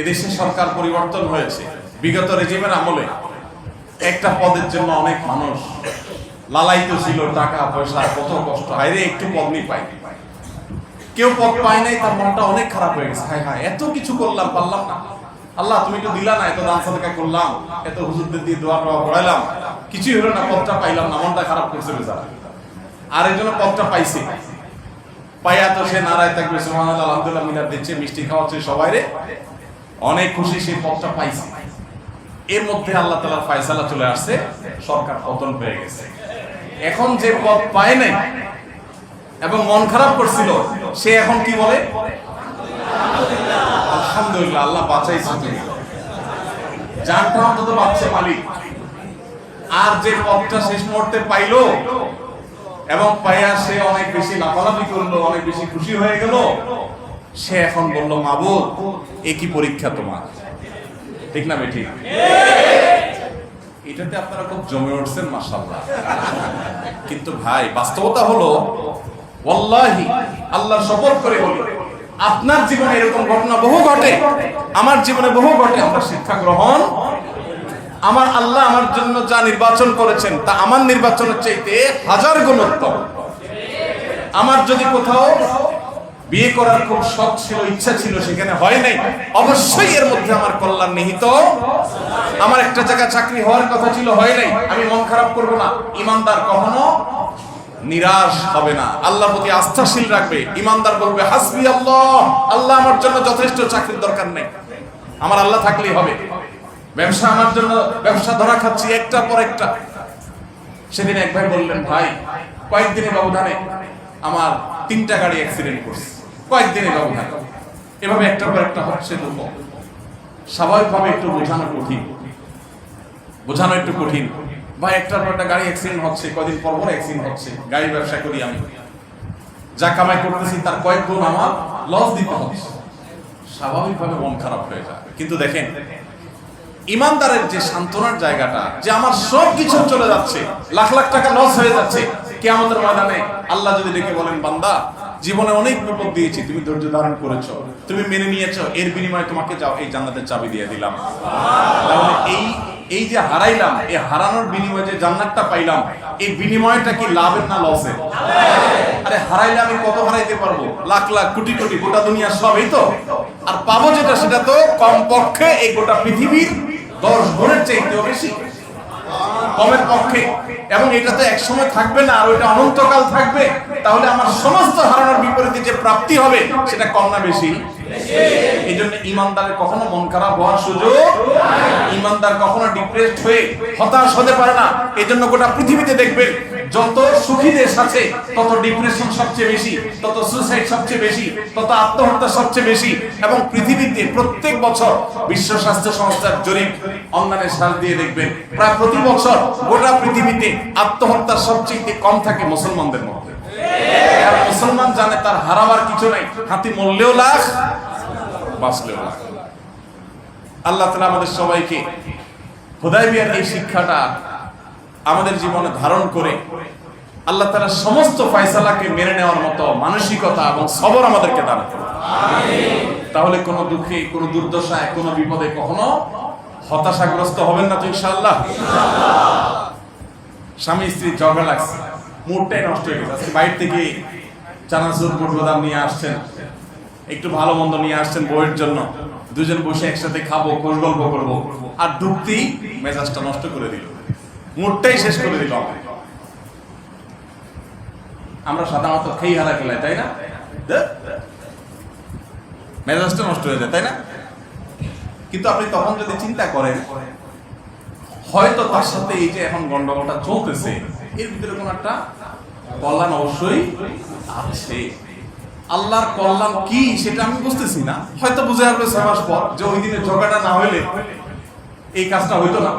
এদেশে সরকার পরিবর্তন হয়েছে। বিগত রেজিমের আমলে একটা পদের জন্য অনেক মানুষ লালায়িত ছিল, টাকা, পয়সা, কত কষ্ট হাইরে একটু পদ নি পাই কেউ পদ পায় নাই, তার মনটা অনেক খারাপ হয়ে গেছে। হায় হায়, এত কিছু করলাম, পারলাম না। আল্লাহ, তুমি তো দিলা না, এত দান সাদকা করলাম, এত হুজুরদের দিয়ে দোয়া টোয়া পড়াইলাম কিছুই হলো না, পদটা পাইলাম না, মনটা খারাপ করছে বেচারা। আর এই জন্য পদটা পাইছে। পাইয়া তো সে নারায় থাকবে, সুবহানাল্লাহ, আলহামদুলিল্লাহ মিনার দিচ্ছে, মিষ্টি খাওয়াচ্ছে সবাই রে অনেক খুশি সেই পদটা পাইছে। এর মধ্যে আল্লাহ তালার ফায়সালা চলে আসছে, সরকার পতন হয়ে গেছে। এখন যে পথ পায় নাই এবং মন খারাপ করছিল, সে এখন কি বলে? আলহামদুলিল্লাহ, আল্লাহ বাঁচাইছে তুমি জানটা অন্তত বাঁচছে মালিক। আর যে পদটা শেষ মুহূর্তে পাইলো এবং পাইয়া সে অনেক বেশি লাফালাফি করল, অনেক বেশি খুশি হয়ে গেল সে এখন বলল, মাবুদ, এ কি পরীক্ষা তোমার? ঠিক না বেঠি এটাতে আপনারা খুব জমে উঠছেন মাসাল্লাহ কিন্তু ভাই, বাস্তবতা হলো, ওয়াল্লাহি আল্লাহ শপথ করে বলি, আপনার জীবনে এরকম ঘটনা বহু ঘটে, আমার জীবনে বহু ঘটে, আমরা শিক্ষা গ্রহণ, আমার আল্লাহ আমার জন্য যা নির্বাচন করেছেন, তা আমার নির্বাচনের চাইতে হাজার গুণ উত্তম। আমার যদি কোথাও বিয়ে করার খুব শখ ছিল, ইচ্ছা ছিল, সেখানে হয় নাই। অবশ্যই এর মধ্যে আমার কল্যাণ নিহিত। আমার একটা জায়গা চাকরি হওয়ার কথা ছিল, হয় নাই। আমি মন খারাপ করব না। ইমানদার কখনো নিরাশ হবে না। আল্লাহর প্রতি আস্থাশীল রাখবে। ইমানদার বলবে, হাসবি আল্লাহ। আল্লাহ আমার জন্য যথেষ্ট চাকরির দরকার নেই। আমার আল্লাহ থাকলেই হবে। ব্যবসা আমার জন্য, ব্যবসা ধরা খাচ্ছি একটা পর একটা। সেদিন এক ভাই বললেন, ভাই কয়েকদিনের ব্যবধানে আমার তিনটা গাড়ি অ্যাক্সিডেন্ট করছে। কয়েকদিনের ব্যবধানে। এভাবে একটা পর একটা হচ্ছে দুঃখ স্বাভাবিকভাবে একটু বোঝানো কঠিন। বোঝানো একটু কঠিন। বা একটার পর একটা গাড়ি অ্যাক্সিডেন্ট হচ্ছে কয়দিন পর পর অ্যাক্সিডেন্ট হচ্ছে। গাড়ি ব্যবসা করি আমি। যা কামাই করতেছি, তার কয়েক গুণ আমার লস দিতে হচ্ছে। স্বাভাবিকভাবে মন খারাপ হয়ে যায় কিন্তু দেখেন, ইমানদারের যে সান্ত্বনার জায়গাটা, যে আমার সব কিছু চলে যাচ্ছে, লাখ লাখ টাকা লস হয়ে যাচ্ছে কে আমাদের ময়দানে আল্লাহ যদি ডেকে বলেন, বান্দা জীবনে অনেক বিপদ দিয়েছি, তুমি ধৈর্য ধারণ করেছ, তুমি মেনে নিয়েছো, এর বিনিময়ে তোমাকে যাও, এই জান্নাতের চাবি দিয়ে দিলাম। এই এই যে হারাইলাম, এই হারানোর বিনিময়ে যে জান্নাতটা পাইলাম, এই বিনিময়টা কি লাভের না লসের আরে হারাইলে আমি কত হারাইতে পারব? লাখ লাখ, কোটি কোটি, গোটা দুনিয়া সব এই তো। আর পাবো যেটা, সেটা তো কম পক্ষে এই গোটা পৃথিবীর দশ গুণের চাইতেও বেশি। কমের পক্ষে এবং এটা তো এক সময় থাকবে না, আর ওইটা অনন্তকাল থাকবে, তাহলে আমার সমস্ত ধারণার বিপরীতে যে প্রাপ্তি হবে, সেটা কম না বেশি। এই জন্য ইমানদারের কখনো মন খারাপ হওয়ার সুযোগ ইমানদার কখনো ডিপ্রেসড হয়ে হতাশ হতে পারে না। এই জন্য গোটা পৃথিবীতে দেখবেন, যত সুখী দেশ আছে, তত ডিপ্রেশন সবচেয়ে বেশি, তত সুসাইড সবচেয়ে বেশি, তত আত্মহত্যা সবচেয়ে বেশি এবং পৃথিবীতে প্রত্যেক বছর বিশ্ব স্বাস্থ্য সংস্থার জরিপ অনলাইনে সার দিয়ে দেখবেন। প্রায় প্রতি বছর গোটা পৃথিবীতে আত্মহত্যা সবচেয়ে কম থাকে মুসলমানদের মধ্যে। আর মুসলমান জানে, তার হারাবার কিছু নাই। হাতি মরলেও লাখ, বাঁচলেও লাখ। আল্লাহ তালা আমাদের সবাইকে হুদাইবিয়ার এই শিক্ষাটা আমাদের জীবনে ধারণ করে, আল্লাহ তালা সমস্ত ফয়সালাকে মেনে নেওয়ার মতো মানসিকতা এবং সবর আমাদেরকে দান করে তাহলে কোনো দুঃখে, কোনো দুর্দশায়, কোনো বিপদে কখনো হতাশাগ্রস্ত হবেন না তো ইনশাআল্লাহ। স্বামী স্ত্রী ঝগড়া লাগছে। মুডটাই নষ্ট হয়ে গেছে। আজকে বাইরে থেকে চানাচুর বুটবাদাম নিয়ে আসছেন। একটু ভালো মন্দ নিয়ে আসছেন বইয়ের জন্য। দুজন বসে একসাথে খাব খোঁজ গল্প করব। আর ঢুকতেই মেজাজটা নষ্ট করে দিল। মুডটাই শেষ করে দিল আমরা সাধারণত খেয়ে হারা খেলাই, তাই না? মেজাজটা নষ্ট হয়ে যায়, তাই না? কিন্তু আপনি তখন যদি চিন্তা করেন, হয়তো তার সাথে এই যে এখন গন্ডগোলটা চলতেছে এর ভিতরে কোন একটা কল্যাণ অবশ্যই আছে। আল্লাহর কল্যাণ কি সেটা আমি বুঝতেছি না। হয়তো বুঝে আসবে ছয় মাস পর যে ওই দিনের ঝগড়াটা না হইলে এই কাজটা হইতো না।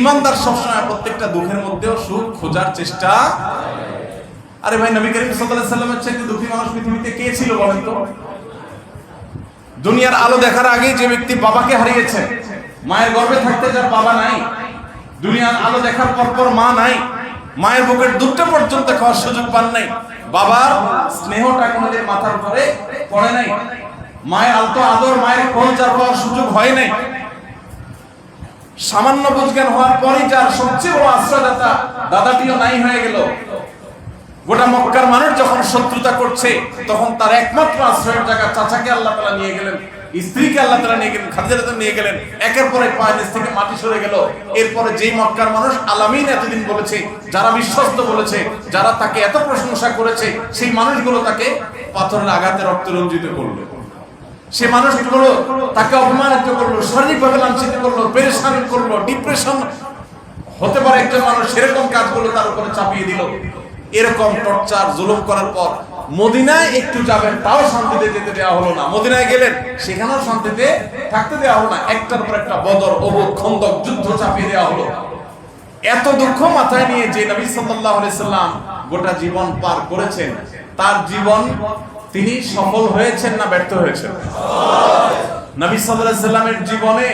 ইমানদার সবসময় প্রত্যেকটা দুঃখের মধ্যেও সুখ খোঁজার চেষ্টা আরে ভাই, নবী করিম সাল্লামের দুঃখী মানুষ পৃথিবীতে কে ছিল বলেন তো? দুনিয়ার আলো দেখার আগে যে ব্যক্তি বাবাকে হারিয়েছে, মায়ের গর্ভে থাকতে যার বাবা নাই দুনিয়ার আলো দেখার পর পর মা নাই, মায়ের বুকের দুধটা পর্যন্ত খাওয়ার সুযোগ পান নাই। বাবার স্নেহটা কোনোদিন মাথার উপরে পড়ে নাই। মায়ের আলতো আদর, মায়ের কোল যার পাওয়ার সুযোগ হয় নাই। সামান্য বুঝজ্ঞান হওয়ার পরই যার সবচেয়ে বড় আশ্রয়দাতা দাদাটিও নাই হয়ে গেল। গোটা মক্কার মানুষ যখন শত্রুতা করছে, তখন তার একমাত্র আশ্রয়ের জায়গা চাচাকে আল্লাহ তালা নিয়ে গেলেন। স্ত্রীকে আল্লাহ তালা নিয়ে গেলেন খাদিজা নিয়ে গেলেন। একের পরে নিচ থেকে মাটি সরে গেল। এরপরে যেই মক্কার মানুষ আলামিন এতদিন বলেছে, যারা বিশ্বস্ত বলেছে, যারা তাকে এত প্রশংসা করেছে, সেই মানুষগুলো তাকে পাথরের আঘাতে রক্ত রঞ্জিত করল। সে মানুষগুলো তাকে অপমানিত করল, শারীরিকভাবে লাঞ্ছিত করল, পেরেশান করল ডিপ্রেশন হতে পারে একজন মানুষ, সেরকম কাজগুলো তার উপরে চাপিয়ে দিল। এরকম টর্চার, জুলুম করার পর মদিনায় একটু যাবেন, তাও শান্তিতে যেতে দেওয়া হলো না। মদিনায় গেলেন, সেখানেও শান্তিতে থাকতে দেওয়া হলো না। একটার পর একটা বদর অবুদ খন্দক, যুদ্ধ চাপিয়ে দেওয়া হলো। এত দুঃখ মাথায় নিয়ে যে নবী সাল্লাম গোটা জীবন পার করেছেন, তার জীবন তিনি সফল হয়েছেন না ব্যর্থ হয়েছেন? নবী সাল্লামের জীবনে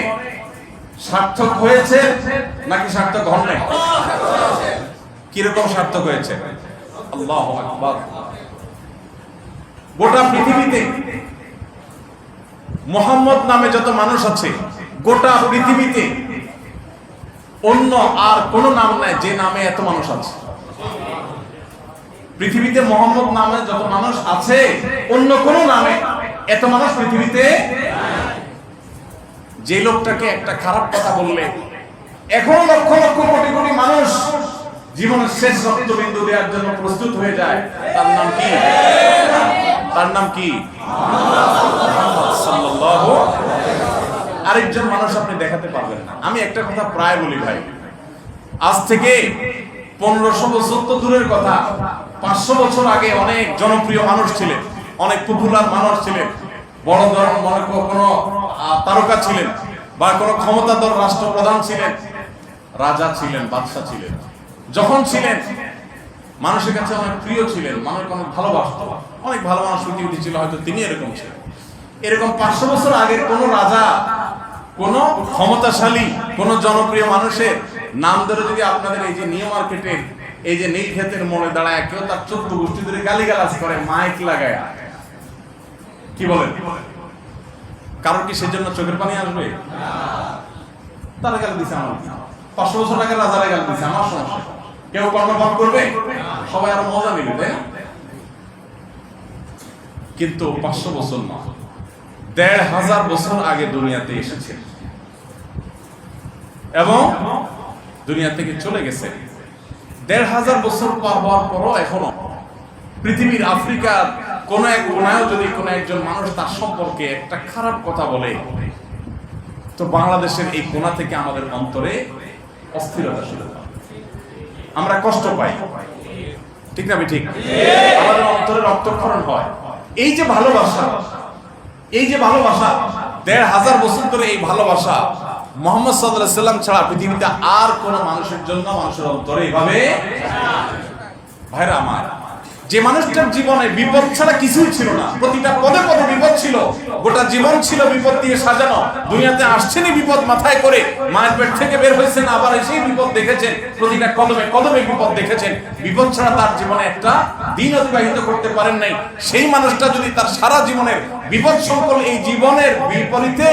সার্থক হয়েছে নাকি সার্থক হন নাই? কীরকম সার্থক হয়েছে? আল্লাহু আকবার। গোটা পৃথিবীতে মোহাম্মদ নামে যত মানুষ আছে, গোটা পৃথিবীতে অন্য আর কোন নাম নাই যে নামে এত মানুষ আছে। পৃথিবীতে মোহাম্মদ নামে যত মানুষ আছে, অন্য কোন নামে এত মানুষ পৃথিবীতে যে লোকটাকে একটা খারাপ কথা বললে, এখন লক্ষ লক্ষ কোটি কোটি মানুষ জীবনের শেষ রক্তবিন্দু দেওয়ার জন্য প্রস্তুত হয়ে যায়, তার নাম কি? তার নাম কি? আরেকজন মানুষ আপনি দেখাতে পারবেন না। আমি একটা কথা প্রায় বলি ভাই। আজ থেকে পনেরোশো বছর তো দূরের কথা। পাঁচশো বছর আগে অনেক জনপ্রিয় মানুষ ছিলেন, অনেক পপুলার মানুষ ছিলেন, বড় ধরনের মনে কোনো তারকা ছিলেন বা কোনো ক্ষমতাধর রাষ্ট্রপ্রধান ছিলেন। রাজা ছিলেন, বাদশাহ ছিলেন। যখন ছিলেন মানুষের কাছে অনেক প্রিয় ছিলেন মানুষ অনেক ভালোবাসত অনেক ভালো মানুষ পৃথিবীতে ছিল, হয়তো তিনি এরকম ছিলেন। এরকম পাঁচশো বছর আগের কোন রাজা, কোন ক্ষমতাশালী, কোন জনপ্রিয় মানুষের নাম ধরে যদি আপনাদের এই যে নিউ মার্কেটে, এই যে নীল ক্ষেতের মোড়ে দাঁড়ায়, কেউ তার চোদ্দ গোষ্ঠী ধরে গালিগালাজ করে, মাইক লাগায়। কি বলেন? কারণ কি সেজন্য চোখের পানি আসবে? তারা গালি দিছে আমার পাঁচশো বছর আগে রাজারা গালি দিছে, আমার সমস্যা। কেউ কর্মপাত করবে? সবাই আরও মজা নেবে, তাই না? কিন্তু পাঁচশো বছর না, দেড় হাজার বছর আগে দুনিয়াতে এসেছে। এবং দুনিয়া থেকে চলে গেছে। দেড় হাজার বছর পার হওয়ার পরও এখনও পৃথিবীর আফ্রিকার কোন এক কোনায় যদি কোন একজন মানুষ তার সম্পর্কে একটা খারাপ কথা বলে, তো বাংলাদেশের এই কোনা থেকে আমাদের অন্তরে অস্থিরতা শুরু হয়। আমরা কষ্ট পাই। ঠিক না ঠিক আমাদের অন্তরে রক্তক্ষরণ হয়। এই যে ভালোবাসা, এই যে ভালোবাসা, দেড় হাজার বছর ধরে এই ভালোবাসা মোহাম্মদ সাল্লাহ সাল্লাম ছাড়া পৃথিবীতে আর কোন মানুষের জন্য, মানুষের অন্তরে এইভাবে ভাইরা আমার যে মানুষটার জীবনে বিপদ ছাড়া কিছুই ছিল না, প্রতিটা পদে পদে বিপদ ছিল, গোটা জীবন ছিল বিপদ দিয়ে সাজানো। দুনিয়াতে আসছেনই বিপদ মাথায় করে, মায়ের পেট থেকে বের হয়েছেন, আবার এসেই বিপদ দেখেছেন, প্রতিটা কদমে কদমে বিপদ দেখেছেন। বিপদ ছাড়া তার জীবনে একটা দিন অতিবাহিত করতে পারেন নাই। সেই মানুষটা যদি তার সারা জীবনের বিপদ সংকুল এই জীবনের বিপরীতে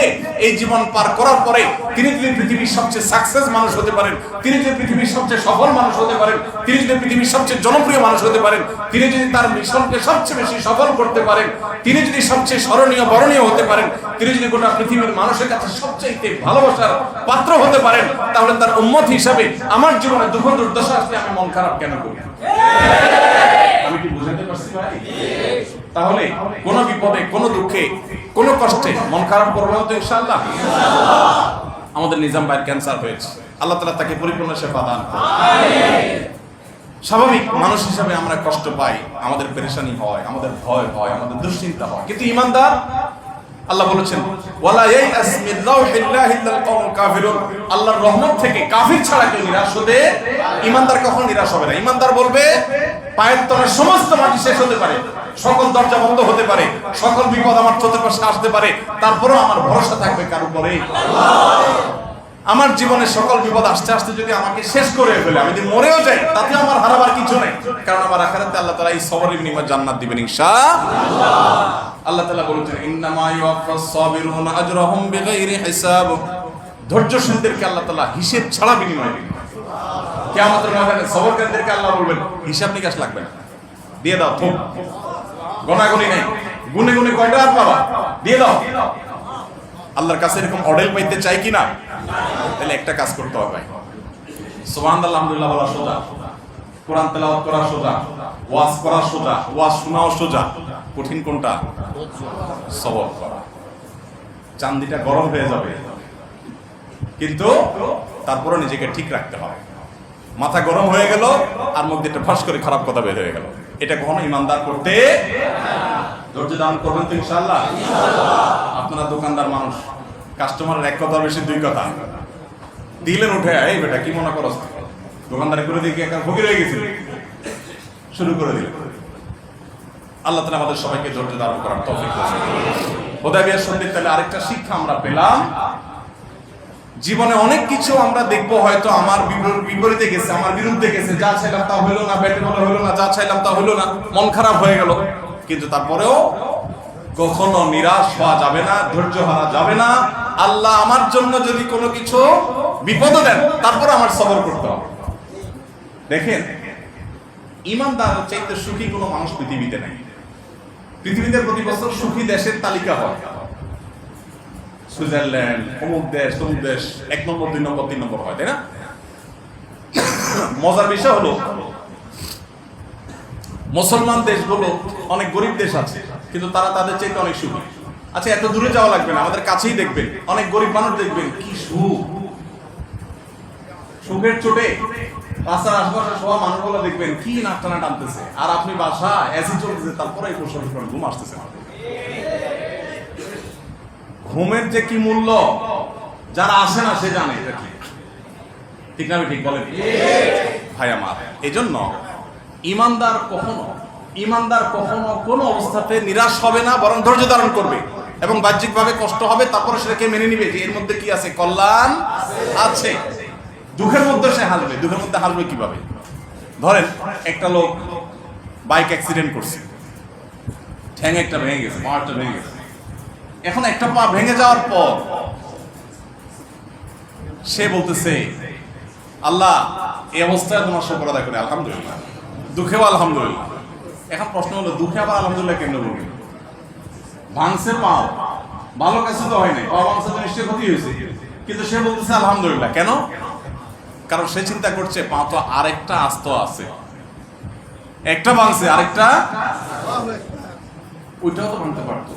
এই জীবন পার করার পরে তিনি যদি পৃথিবীর সবচেয়ে সাকসেস মানুষ হতে পারেন, তিনি যদি পৃথিবীর সবচেয়ে সফল মানুষ হতে পারেন, তিনি যদি পৃথিবীর সবচেয়ে জনপ্রিয় মানুষ হতে পারেন, তিনি যদি তার মিশনকে সবচেয়ে বেশি সফল করতে পারেন, তিনি যদি সবচেয়ে স্মরণীয়, বরণীয় হতে পারেন, তিনি যদি গোটা পৃথিবীর মানুষের কাছে সবচেয়ে ভালোবাসার পাত্র হতে পারেন, তাহলে তার উম্মত হিসাবে আমার জীবনে দুঃখ দুর্দশা আসলে আমি মন খারাপ কেন করি? আমি কি বুঝাতে পারছি ভাই? তাহলে কোন বিপদে, কোন দুঃখে, কোন কষ্টে মন খারাপ করব না তো ইনশাআল্লাহ। আমাদের নিজাম ভাইয়ের ক্যান্সার হয়েছে। আল্লাহ তালা তাকে পরিপূর্ণ সেবা দান। স্বাভাবিক মানুষ হিসাবে আমরা কষ্ট পাই, আমাদের পেরেশানি হয়, আমাদের ভয় হয়, আমাদের দুশ্চিন্তা হয়। কিন্তু ইমানদার আল্লাহ বলেছেন, ওয়ালা কওমুল কাফিরুন। আল্লাহর রহমত থেকে কাফির ছাড়া কেউ নিরাশ হতে, ইমানদার কখনো নিরাশ হবে না। ইমানদার বলবে, পায়ের তলার সমস্ত মাটি শেষ হতে পারে, সকল দরজা বন্ধ হতে পারে, সকল বিপদ আমার চতুর্পাশে আসতে পারে, তারপরেও আমার ভরসা থাকবে কার উপরে। আমার জীবনে সকল বিপদ আসতে আসতে যদি আমাকে শেষ করে ফেলে, আমি যদি মরেও যাই, তাতে আমার হারাবার কিছু নেই। কারণ আমার আখারাতে আল্লাহ তাআলা এই সবরের বিনিময়ে জান্নাত দিবেন, ইনশাআল্লাহ। আল্লাহ তাআলা বলেছেন, ইন্নামা ইউওয়াফাস সাবিরুনা আজরাহুম বিগাইরি হিসাব ধৈর্যশীলদেরকে আল্লাহ তাআলা হিসাব ছাড়া বিনিময় দিবেন। কিয়ামতের ময়দানে সবরকারীদেরকে আল্লাহ বলবেন, হিসাব নিকাশ লাগবে না। দিয়ে দাও থুপ গনাগনি নেই। গুনে গুনে কয়টা আর পাবা দিয়ে দাও। আল্লাহর কাছে এরকম অডেল পাইতে চাই কি না তাহলে একটা কাজ করতে হবে সুবহানাল্লাহ, আলহামদুলিল্লাহ বলা সোজা। কোরআন তেলাওয়াত করা সোজা। ওয়াজ করা সোজা। ওয়াজ শোনাও সোজা। কঠিন কোনটা? সবর করা। চান্দিটা গরম হয়ে যাবে। কিন্তু তারপরে নিজেকে ঠিক রাখতে হবে। মাথা গরম হয়ে গেল আর মুখ দিয়ে ফাঁস করে খারাপ কথা বের হয়ে গেল। এটা কখনো ইমানদার করতে ধৈর্য দান করবেন তো ইনশাল্লাহ আপনারা দোকানদার মানুষ কাস্টমারের এক কথা বেশি দুই কথা। দিলেন উঠে এই বেটা কি মনে করো দোকানদারে করে দিয়ে একটা ফকির হয়ে গেছিল শুরু করে দিল আল্লাহ তালা আমাদের সবাইকে ধৈর্য ধারণ করার তৌফিক দান। হুদায়বিয়ার সন্ধির তাহলে আরেকটা শিক্ষা আমরা পেলাম। জীবনে অনেক কিছু আমরা দেখব হয়তো আমার বিপর- বিপরীতে গেছে আমার বিরুদ্ধে গেছে। যা চাইলাম তা হলো না ব্যাটে বলে হলো না যা চাইলাম তা হলো না। মন খারাপ হয়ে গেল। কিন্তু তারপরেও কখনো নিরাশ হওয়া যাবে না, ধৈর্য হারা যাবে না। আল্লাহ আমার জন্য যদি কোনো কিছু বিপদ দেন, তারপর আমার সবর করতে হবে। দেখেন, ইমানদার চাইতে সুখী কোনো মানুষ পৃথিবীতে নাই। পৃথিবীতে প্রতি বছর সুখী দেশের তালিকা হয়। সুইজারল্যান্ড, অমুক দেশ, তমুক দেশ, এক নম্বর, দুই নম্বর, তিন নম্বর হয়, তাই না? মজার বিষয় হলো মুসলমান দেশগুলো অনেক গরিব দেশ আছে, কিন্তু তারা তাদের চাইতে অনেক সুখী। আচ্ছা এত দূরে যাওয়া লাগবে না, আমাদের কাছেই দেখবেন, অনেক গরিব মানুষ দেখবেন, কি সুখ। সুখের চোটে রাস্তার আশেপাশে সব মানুষগুলো দেখবেন, কি নাচটানা টানতেছে। আর আপনি বাসা এসি চলতেছে তারপরে এই প্রশ্ন ঘুম আসতেছে ঘুমের যে কি মূল্য, যারা আসে না, সে জানে এটা কি। ঠিক না ঠিক বলেন? ভাই আমার এই জন্য ইমানদার কখনো ইমানদার কখনো কোনো অবস্থাতে নিরাশ হবে না, বরং ধৈর্য ধারণ করবে। এবং বাহ্যিকভাবে কষ্ট হবে, তারপরে সেটাকে মেনে নিবে যে এর মধ্যে কি আছে? কল্যাণ আছে। দুঃখের মধ্যে সে হাসবে দুঃখের মধ্যে হাসবে কীভাবে? ধরেন, একটা লোক বাইক অ্যাক্সিডেন্ট করছে। ঠ্যাং একটা ভেঙে গেছে পাহাড়টা ভেঙে গেছে। এখন একটা পা ভেঙে যাওয়ার পর সে বলতেছে, আল্লাহ, এই অবস্থায় তোমার শুকর আদায় করে আলহামদুলিল্লাহ। দুঃখেও আলহামদুলিল্লাহ। এখন প্রশ্ন হলো, দুঃখে আবার আলহামদুলিল্লাহ কেন বলবেন ভাঙছে পাও ভালো কাছে তো হয় নাই পাও ভাঙছে তো নিশ্চয়ই ক্ষতি হয়েছে। কিন্তু সে বলতেছে আলহামদুলিল্লাহ, কেন? কারণ সে চিন্তা করছে, পা তো আরেকটা আস্ত আছে। একটা ভাঙছে আরেকটা ওইটাও তো ভাঙতে পারতো।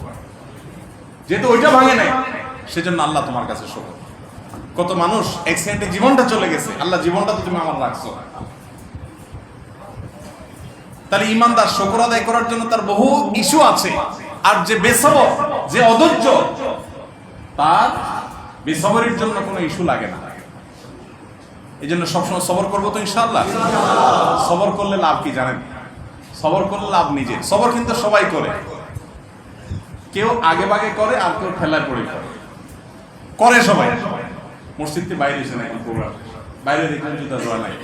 যেহেতু ওইটা ভাঙে নাই, সেজন্য আল্লাহ তোমার কাছে শোক কত মানুষ অ্যাক্সিডেন্টে জীবনটা চলে গেছে, আল্লাহ জীবনটা তো তুমি আমার রাখছো। তাহলে ইমানদার শকর আদায় করার জন্য তার বহু ইস্যু আছে। আর যে বেসব যে অধৈর্য, তার বেসবরের জন্য কোনো ইস্যু লাগে না। এই জন্য সবসময় সবর করব তো ইনশাল্লাহ সবর করলে লাভ কি জানেন? সবর করলে লাভ নিজে। সবর কিন্তু সবাই করে। কেউ আগে বাগে করে আর কেউ ঠেলায় পড়ে করে করে সবাই। মসজিদ থেকে বাইরে এসে প্রোগ্রাম বাইরে দেখলাম জুতা জোড়া নাই।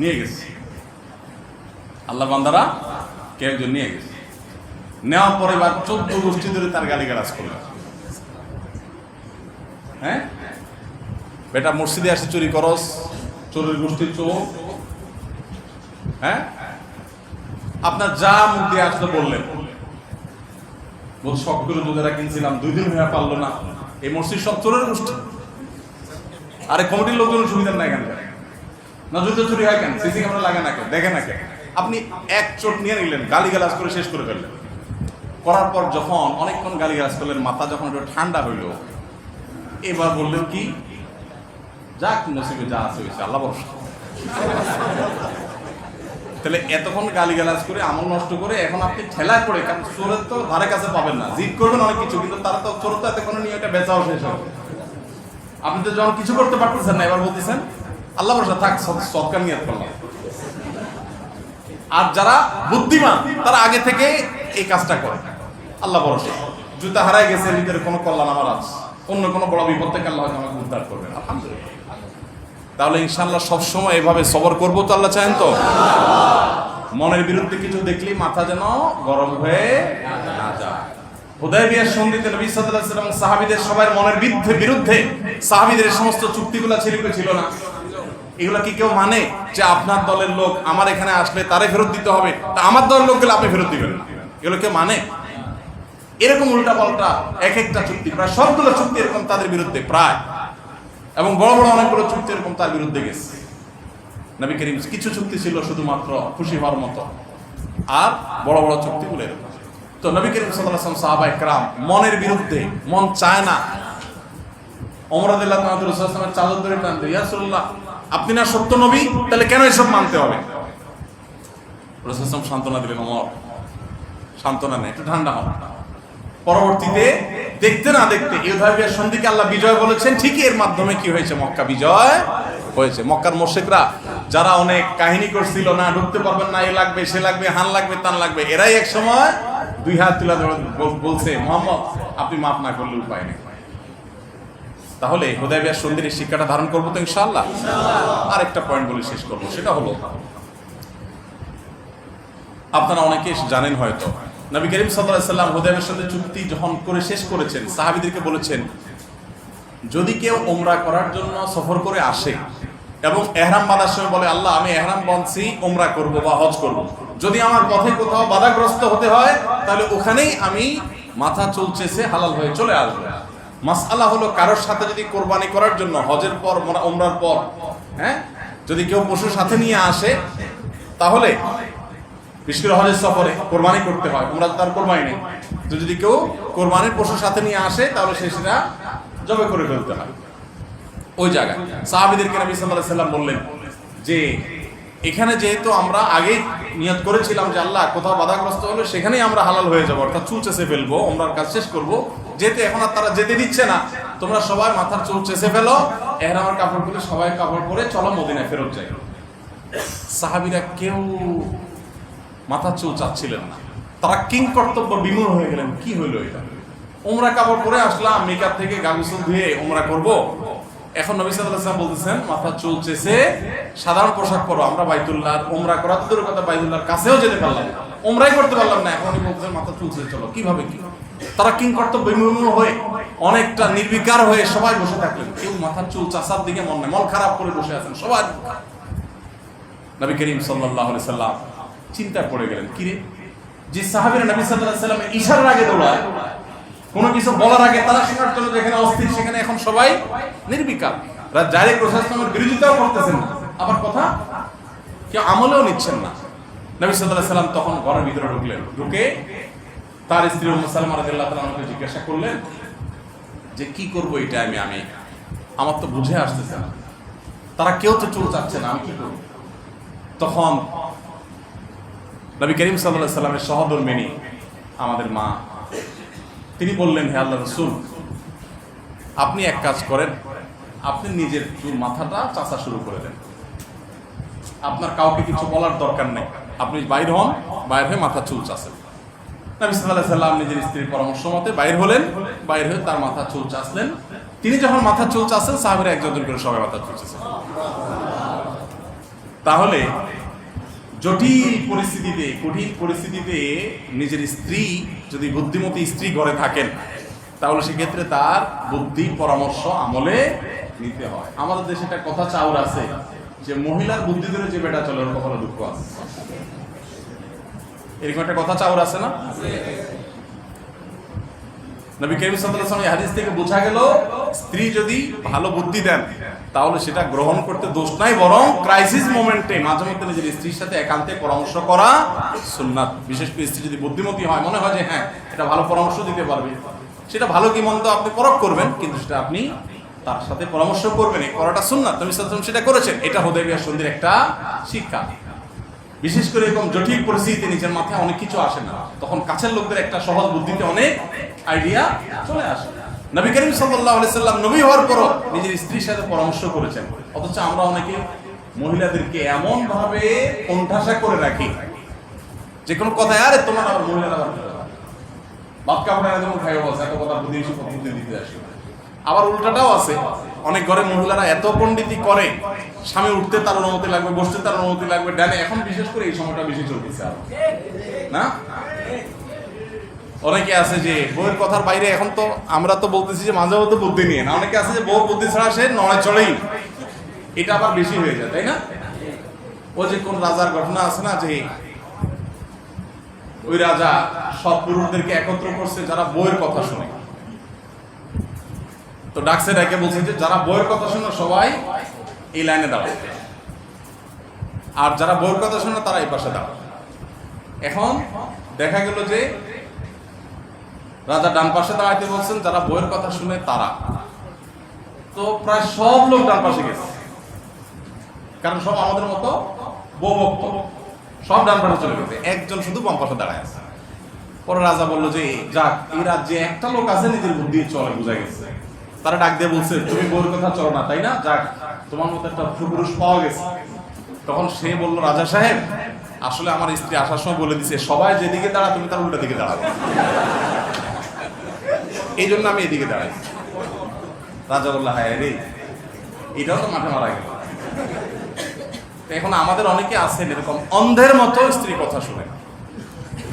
নিয়ে গেছে। আল্লাহ বান্দারা কেউ একজন নিয়ে গেছে। নেওয়ার পরে এবার চোদ্দ গোষ্ঠী ধরে তার গালি গালাজ করল। হ্যাঁ? বেটা মসজিদে আসে চুরি করস, চোরের গোষ্ঠীর চোর। হ্যাঁ? আপনার যা মুখ দিয়ে আসলে বললেন। বল করে দুধেরা কিনছিলাম, দুই দিন হয়ে পারল না। এই মসজিদ সব চোরের গোষ্ঠী। আরে কমিটির লোকজন সুবিধা নাই কেন? না যুদ্ধ চুরি হয় কেন? সিসি ক্যামেরা লাগে না কেন? দেখে না কেন? আপনি এক চোট নিয়ে নিলেন গালি গালাজ করে শেষ করে ফেললেন। করার পর যখন অনেকক্ষণ গালি গালাজ করলেন, মাথা যখন একটু ঠান্ডা হইল, এবার বললেন কি, যাক নসিবে যা আছে হয়েছে, আল্লাহ ভরসা। তাহলে এতক্ষণ গালি গালাজ করে আমল নষ্ট করে এখন আপনি ঠেলায় পড়ে, কারণ চোরের তো ধারে কাছে পাবেন না। জিদ করবেন অনেক কিছু, কিন্তু তারা তো চোর তো এতক্ষণ নিয়ে এটা বেচাও শেষ হবে। আপনি তো যখন কিছু করতে পারতেছেন না, এবার বলতেছেন, আল্লাহ ভরসা, থাক, সৎ- সৎকার নিয়ে করলাম। আর যারা বুদ্ধিমান, তারা আগে থেকে এই কাজটা করে। আল্লাহ ভরসা। জুতা হারাই গেছে ভিতরে কোনো কল্যাণ আমার আছে। অন্য কোনো বড় বিপদ থেকে আল্লাহ আমাকে উদ্ধার করবেন। তাহলে ইনশাল্লাহ সবসময় এভাবে সবর করব তো আল্লাহ চান তো? মনের বিরুদ্ধে কিছু দেখলেই মাথা যেন গরম হয়ে না যায়। হুদায়বিয়ার সন্ধিতে নবী ওয়াসাল্লাম সবার মনের বিরুদ্ধে বিরুদ্ধে সাহাবীদের সমস্ত চুক্তিগুলো ছিল না। এগুলা কি কেউ মানে? যে আপনার দলের লোক আমার এখানে আসলে তারে ফেরত দিতে হবে। তা আমার দলের লোক গেলে আপনি ফেরত দিবেন না। এগুলো কেউ মানে? এরকম উল্টা পাল্টা এক একটা চুক্তি। প্রায় সবগুলো চুক্তি এরকম তাদের বিরুদ্ধে, প্রায়। এবং বড় বড় অনেকগুলো চুক্তি এরকম তার বিরুদ্ধে গেছে। নবী করিম, কিছু চুক্তি ছিল শুধুমাত্র খুশি হওয়ার মতো। আর বড় বড় চুক্তিগুলো এরকম। তো নবী করিম সাল্লাম সাহাবা একরাম, মনের বিরুদ্ধে, মন চায় না। অমরাদুল্লাহ চাদর ধরে টানতে ইয়াসুল্লাহ আপনি না সত্য নবী, তাহলে কেন এসব মানতে হবে? সান্ত্বনা দিলেন অমর। সান্ত্বনা নেই, একটু ঠান্ডা হন। পরবর্তীতে দেখতে না দেখতে ইউধাবিয়ার সন্ধিকে আল্লাহ বিজয় বলেছেন, ঠিকই এর মাধ্যমে কি হয়েছে? মক্কা বিজয় হয়েছে। মক্কার মোশেকরা, যারা অনেক কাহিনী করছিল, না, ঢুকতে পারবেন না, এ লাগবে, সে লাগবে, হান লাগবে, তান লাগবে। এরাই এক সময় দুই হাত তুলা বলছে, মোহাম্মদ, আপনি মাফ না করলে উপায় নেই। তাহলে হুদাইবিয়ার সন্ধির শিক্ষাটা ধারণ করব তো ইনশাআল্লাহ। আরেকটা পয়েন্ট বলে শেষ করব সেটা হলো আপনারা অনেকে জানেন হয়তো নবী করিম সাল্লাল্লাহু সাল্লাম হুদাইবের সাথে চুক্তি যখন করে শেষ করেছেন সাহাবীদেরকে বলেছেন যদি কেউ ওমরা করার জন্য সফর করে আসে এবং এহরাম বাঁধার সময় বলে আল্লাহ আমি এহরাম বাঁধছি ওমরা করব বা হজ করব। যদি আমার পথে কোথাও বাধাগ্রস্ত হতে হয় তাহলে ওখানেই আমি মাথা চলছেছে হালাল হয়ে চলে আসব। মাসআলা হলো কারোর সাথে যদি কোরবানি করার জন্য, হজের পর মোরা- ওমরার পর হ্যাঁ? যদি কেউ পশুর সাথে নিয়ে আসে, তাহলে বিশেষ করে হজের সফরে কোরবানি করতে হয় তোমরা তার কোরবানি নেই। তো যদি কেউ কোরবানির পশুর সাথে নিয়ে আসে, তাহলে সে সেটা জবে করে ফেলতে হয়। ওই জায়গায়। সাহাবিদেরকে নবী সাল্লাল্লাহু আলাইহি সাল্লাম বললেন যে, এখানে যেহেতু আমরা আগেই নিয়ত করেছিলাম যে আল্লাহ কোথাও বাধাগ্রস্ত হলে সেখানেই আমরা হালাল হয়ে যাব, অর্থাৎ চুল চেষে ফেলব আমরার কাজ শেষ করব যেতে এখন আর তারা যেতে দিচ্ছে না। তোমরা সবাই মাথার চুল চেষে ফেলো, এহরামের কাপড় পরে সবাই কাপড় পরে চলো মদিনায় ফেরত যাই। সাহাবিরা কেউ মাথা চুল চাচ্ছিলেন না। তারা কিং কর্তব্য বিমূঢ় হয়ে গেলেন, কি হইল এটা? ওমরা কাপড় পরে আসলাম, মেকআপ থেকে গাগুসল ধুয়ে ওমরা করব। এখন নবী ওয়াসাল্লাম বলতেছেন মাথা চুল চেষে সাধারণ পোশাক পরো, আমরা বাইতুল্লাহ ওমরা করা দূরের কথা, বাইতুল্লাহর কাছেও যেতে পারলাম না। ওমরাই করতে পারলাম না এখন বলতেছেন মাথা চুল চেষে চলো, কীভাবে কি তারা কিং কর্তব্য হয়ে অনেকটা নির্বিকার হয়ে সবাই বসে থাকলেন। কেউ মাথার চুল চাষার দিকে মন নেই মন খারাপ করে বসে আছেন সবাই। নবী করিম আলাইহি সাল্লাম চিন্তায় পড়ে গেলেন কিরে যে সাহাবীরা নবী আলাইহি সাল্লামের ইশারার আগে দৌড়ায়, কোনো কিছু বলার আগে তারা শোনার জন্য যেখানে অস্থির, সেখানে এখন সবাই নির্বিকার। ডাইরেক্ট প্রশাসনের বিরোধিতাও করতেছেন না। আবার কথা? কেউ আমলেও নিচ্ছেন না। নবী আলাইহি সাল্লাম তখন ঘরের ভিতরে ঢুকলেন। ঢুকে তার স্ত্রী সালামা রাদিয়াল্লাহু তাআলা আমাকে জিজ্ঞাসা করলেন, যে কি করব এটা আমি আমি? আমার তো বুঝে আসতেছে না। তারা কেউ তো চুল চাচ্ছে না, আমি কি করব? তখন নবী করিম সাল্লাহ সাল্লামের সহধর্মিনী আমাদের মা, তিনি বললেন, হে আল্লাহ রসুল, আপনি এক কাজ করেন, আপনি নিজের চুল মাথাটা চাষা শুরু করে দেন। আপনার কাউকে কিছু বলার দরকার নেই। আপনি বাইর হন, বাইর হয়ে মাথা চুল চাষেন নবী সাল্লাহ সাল্লাম নিজের স্ত্রীর পরামর্শ মতে বাইর হলেন, বাইর হয়ে তার মাথা চুল চাষলেন তিনি যখন মাথা চুল চাষেন সাহাবিরা একজন করে সবাই মাথা চুল তাহলে, জটিল পরিস্থিতিতে, কঠিন পরিস্থিতিতে নিজের স্ত্রী, যদি বুদ্ধিমতী স্ত্রী ঘরে থাকেন, তাহলে সেক্ষেত্রে তার বুদ্ধি পরামর্শ আমলে নিতে হয়। আমাদের দেশে একটা কথা চাউর আছে যে মহিলার বুদ্ধি ধরে যে বেটা চলে কখনো দুঃখ আছে? এরকম একটা কথা চাউর আছে না? নবী হাদিস থেকে বোঝা গেল, স্ত্রী যদি ভালো বুদ্ধি দেন, তাহলে সেটা গ্রহণ করতে দোষ নাই, বরং ক্রাইসিস মোমেন্টে মাঝে মধ্যে নিজের স্ত্রীর সাথে একান্তে পরামর্শ করা সুন্নাত। বিশেষ করে স্ত্রী যদি বুদ্ধিমতী হয়, মনে হয় যে হ্যাঁ এটা ভালো পরামর্শ দিতে পারবে। সেটা ভালো কি মন্দ আপনি পরখ করবেন, কিন্তু সেটা আপনি তার সাথে পরামর্শ করবেন এই করাটা নবী সাল্লাল্লাহু আলাইহি সেটা করেছেন এটা হুদাইবিয়া সন্ধির একটা শিক্ষা বিশেষ করে এরকম জটিল পরিস্থিতিতে নিজের মাথায় অনেক কিছু আসে না তখন কাছের লোকদের একটা সহজ বুদ্ধিতে অনেক আইডিয়া চলে আসে নবী করিম সাল্লাম নবী হওয়ার পরও নিজের স্ত্রীর সাথে পরামর্শ করেছেন অথচ আমরা অনেকে মহিলাদেরকে এমন ভাবে কোণঠাসা করে রাখি যে কোনো কথায় আরে তোমার আবার মহিলারা? ভাত কাপড় যেমন খাইও বলছে এত কথা বুদ্ধি দিতে আসে আবার উল্টাটাও আছে। অনেক ঘরে মহিলারা এত পণ্ডিতি করে, স্বামী উঠতে তার অনুমতি লাগবে, বসতে তার অনুমতি লাগবে, ডানে। এখন বিশেষ করে এই সময়টা বেশি চলতেছে আর। না? অনেকে আছে যে, বউয়ের কথার বাইরে এখন তো আমরা তো বলতেছি যে মাঝে মধ্যে বুদ্ধি নিয়ে না। অনেকে আছে যে বউ বুদ্ধি ছাড়া সে নয় চড়েই। এটা আবার বেশি হয়ে যায়, তাই না? ও যে কোন রাজার ঘটনা আছে না যে, ওই রাজা সব পুরুষদেরকে একত্র করছে যারা বইয়ের কথা শুনে। তো ডাকসে ডেকে বলছে যে, যারা বইয়ের কথা শুনে সবাই এই লাইনে দাঁড়ায় আর যারা বইয়ের কথা শুনে তারা এই পাশে দাঁড়ায় এখন দেখা গেল যে রাজা ডান পাশে দাঁড়াইতে বলছেন, যারা বইয়ের কথা শুনে তারা। তো প্রায় সব লোক ডান পাশে গেছে। কারণ সব আমাদের মতো বউ ভক্ত সব ডান পাশে চলে গেছে। একজন শুধু বাম পাশে দাঁড়ায় আছে। পরে রাজা বলল যে যাক, এই রাজ্যে একটা লোক আছে, নিজের বুদ্ধি চলে, বোঝা গেছে। তারা ডাক দিয়ে বলছে, তুমি বউর কথা চলো না, তাই না? যাক, তোমার মতো একটা সুপুরুষ পাওয়া গেছে। তখন সে বলল, রাজা সাহেব, আসলে আমার স্ত্রী আসার সময় বলে দিছে, সবাই যেদিকে দাঁড়া, তুমি তার উল্টা দিকে দাঁড়াবে এই জন্য আমি এদিকে দাঁড়াই। রাজা বলল হ্যাঁ রে, এটাও তো মাঠে মারা গেল। এখন আমাদের অনেকে আছেন এরকম অন্ধের মতো স্ত্রী কথা শুনে।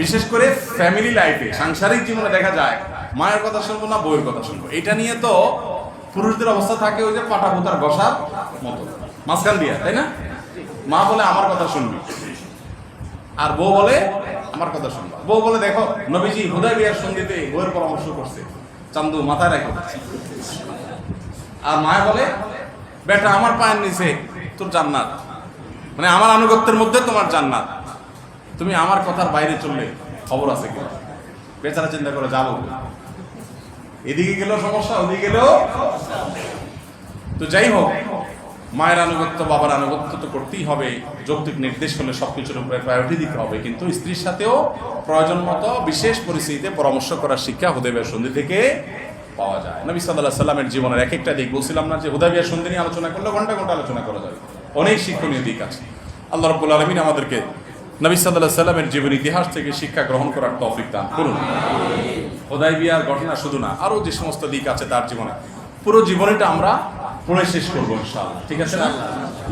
বিশেষ করে ফ্যামিলি লাইফে সাংসারিক জীবনে দেখা যায় মায়ের কথা শুনব না বউয়ের কথা শুনব? এটা নিয়ে তো পুরুষদের অবস্থা থাকে ওই যে পাটা পোতার বসার মতো। মাঝখান দিয়া, তাই না? মা বলে, আমার কথা শুনবি। আর বউ বলে, আমার কথা শুনবা। বউ বলে, দেখো, নবীজি হুদায় বিয়ার সঙ্গীতে বউয়ের পরামর্শ করছে। চান্দু মাথায় রাখো। আর মায়া বলে, বেটা, আমার পায়ের নিচে তোর জান্নাত। মানে আমার আনুগত্যের মধ্যে তোমার জান্নাত। তুমি আমার কথার বাইরে চললে খবর আছে কি বেচারা চিন্তা করে যাব এদিকে গেলেও সমস্যা, ওদিকে গেলেও? তো যাই হোক, মায়ের আনুগত্য, বাবার আনুগত্য তো করতেই হবে। যৌক্তিক নির্দেশ হলে সবকিছুর উপরে প্রায়োরিটি দিতে হবে। কিন্তু স্ত্রীর সাথেও প্রয়োজন মতো বিশেষ পরিস্থিতিতে পরামর্শ করার শিক্ষা হুদেবের সন্ধি থেকে পাওয়া যায়। নবী সাল্লাহ সাল্লামের জীবনের এক একটা দিক বলছিলাম না যে হুদাবিয়ার সন্ধি নিয়ে আলোচনা করলে ঘণ্টা ঘণ্টা আলোচনা করা যাবে অনেক শিক্ষণীয় দিক আছে। আল্লাহ রব্বুল আলমিন আমাদেরকে নবী সাল্লাহ সাল্লামের জীবন ইতিহাস থেকে শিক্ষা গ্রহণ করার তৌফিক দান করুন। হোদাই বিয়ার ঘটনা শুধু না আরও যে সমস্ত দিক আছে তার জীবনে। পুরো জীবনীটা আমরা পড়ে শেষ করব ঠিক আছে না?